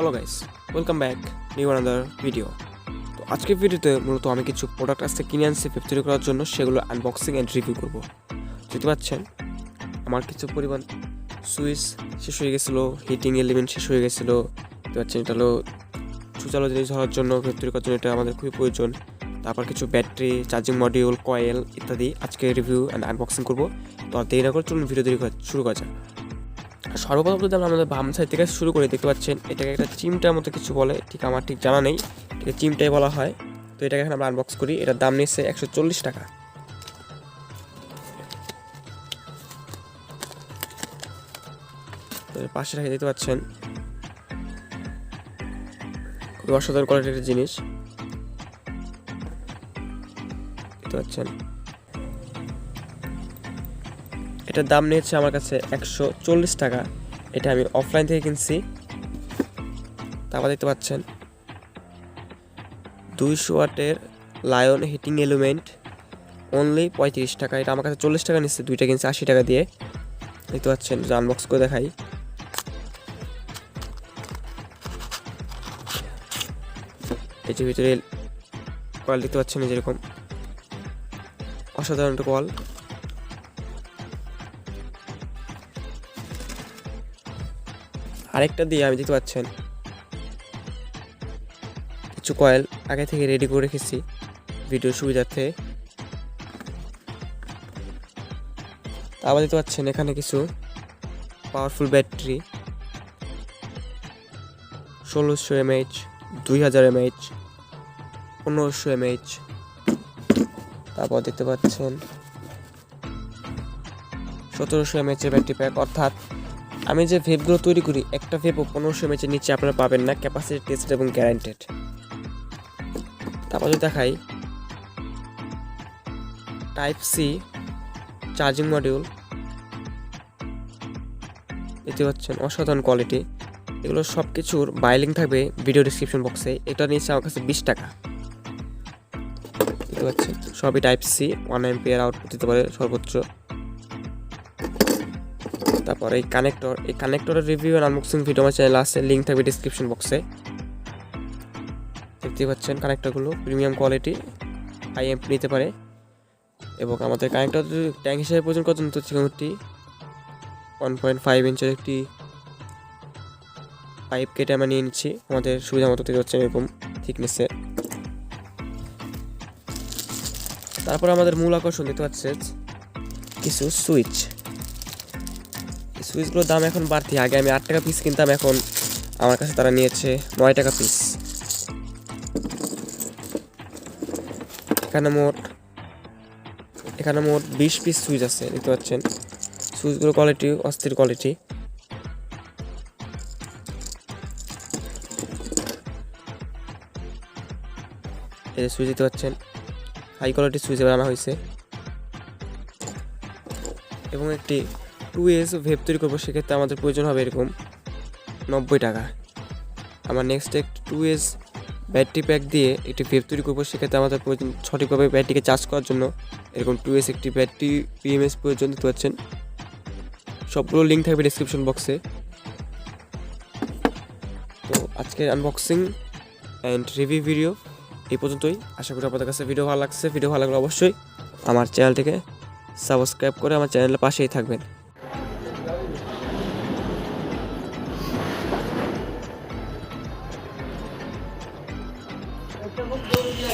Hello guys welcome back new another video তো আজকের ভিডিওতে মূলত আমি কিছু প্রোডাক্ট আসতে কিনে আনছি ফ্যাক্টরি করার জন্য, সেগুলো আনবক্সিং অ্যান্ড রিভিউ করব। দেখতে পাচ্ছেন, আমার কিছু পরিমাণ সুইচ শেষ হয়ে গেছিল হিটিং এলিমেন্ট শেষ হয়ে গেছিল। দেখতে পাচ্ছেন, এটা হলো সুচালো জিনিস ধরার জন্য ফ্যাক্টরি করার জন্য এটা আমাদের খুবই প্রয়োজন। তারপর কিছু ব্যাটারি চার্জিং মডিউল কয়েল ইত্যাদি আজকে রিভিউ অ্যান্ড আনবক্সিং করব। তো আর দেরি না করে চলুন ভিডিও দেরি শুরু করা আর সর্বপ্রথম যদি আমরা আমাদের বাম সাইড থেকে শুরু করে, দেখতে পাচ্ছেন, এটাকে একটা চিমটার মতো কিছু বলে, ঠিক আমার ঠিক জানা নেই এটা চিমটাই বলা হয়। তো এটাকে এখন আমরা আনবক্স করি, এটার দাম নিচ্ছে একশো চল্লিশ টাকা। পাশে রেখে দেখতে পাচ্ছেন, খুবই অসাধারণ কোয়ালিটির জিনিস। দেখতে পাচ্ছেন এটার দাম নিয়েছে আমার কাছে একশো চল্লিশ টাকা। এটা আমি অফলাইন থেকে কিনছি। তারপর দেখতে পাচ্ছেন। দুইশো ওয়াটের লায়ন হিটিং এলিমেন্ট অনলি পঁয়ত্রিশ টাকা। এটা আমার কাছে চল্লিশ টাকা নিচ্ছে, দুইটা কিনছে আশি টাকা দিয়ে। দেখতে পাচ্ছেন আনবক্স করে দেখাই। যে ভিতরে কল দেখতে পাচ্ছেন যেরকম অসাধারণ কল আরেকটা দিয়ে, আমি দেখতে পাচ্ছেন। কিছু কয়েল আগে থেকে রেডি করে রেখেছি ভিডিও সুবিধার্থে। আবার দেখতে পাচ্ছেন এখানে কিছু পাওয়ারফুল ব্যাটারি ষোলোশো এমএইচ দুই হাজার এমএইচ পনেরোশো এমএইচ তারপর দেখতে পাচ্ছেন। সতেরোশো এমএইচ ব্যাটারি প্যাক অর্থাৎ আমি যে ভেপগুলো তৈরি করি, একটা ভেপও পনেরোশো এমএচের নিচে আপনারা পাবেন না ক্যাপাসিটি টেস্ট এবং গ্যারান্টেড তারপর যদি দেখাই টাইপ সি চার্জিং মডিউল দেখতে পাচ্ছেন অসাধারণ কোয়ালিটি এগুলো সব কিছুর বাইলিং থাকবে ভিডিও ডিসক্রিপশন বক্সে এটা নিচ্ছে আমার কাছে বিশ টাকা। দেখতে পাচ্ছেন, সবই type C one ampere output দিতে পারে সর্বোচ্চ। তারপর এই কানেক্টর এই কানেক্টরের রিভিউ আর আনবক্সিং ভিডিও আমার চ্যানেল আছে লিঙ্ক থাকবে ডিসক্রিপশন বক্সে দেখতে পাচ্ছেন কানেক্টরগুলো প্রিমিয়াম কোয়ালিটি হাই এমপি নিতে পারে। এবং আমাদের কানেক্টর ট্যাঙ্ক হিসেবে প্রয়োজন কত তো চিকনটি ওয়ান পয়েন্ট ফাইভ ইঞ্চের একটি পাইপ কেটে আমরা নিয়ে নিচ্ছি। আমাদের সুবিধা মতো দেখতে পাচ্ছেন এরকম থিকনেসে তারপর আমাদের মূল আকর্ষণ দেখতে পাচ্ছেন, কিছু সুইচ সুইচগুলোর দাম এখন বাড়তি। আগে আমি আট টাকা পিস কিনতাম, এখন আমার কাছে তারা নিয়েছে নয় টাকা পিস এখানে মোট এখানে মোট বিশ পিস সুইচ আছে, দেখতে পাচ্ছেন। সুইচগুলোর কোয়ালিটি অস্থির কোয়ালিটি এই সুইচ দিতে পাচ্ছেন হাই কোয়ালিটির সুইচ বানানো হয়েছে। এবং একটি টু এস ভেব তৈরি করব, সেক্ষেত্রে আমাদের প্রয়োজন হবে এরকম নব্বই টাকা। আমার নেক্সট একটি টু এস ব্যাটারি প্যাক দিয়ে একটি ভেব তৈরি করব, সেক্ষেত্রে আমাদের প্রয়োজন সঠিকভাবে ব্যাটারিকে চার্জ করার জন্য এরকম টু এস একটি ব্যাটারি পিএমএস প্রয়োজন দিতে পারছেন সবগুলো লিঙ্ক থাকবে ডিসক্রিপশন বক্সে তো আজকের আনবক্সিং অ্যান্ড রিভিউ ভিডিও এই পর্যন্তই। আশা করি আপনাদের কাছে ভিডিও ভালো লাগছে। ভিডিও ভালো লাগলে অবশ্যই আমার চ্যানেলটিকে সাবস্ক্রাইব করে আমার চ্যানেলের পাশেই থাকবেন।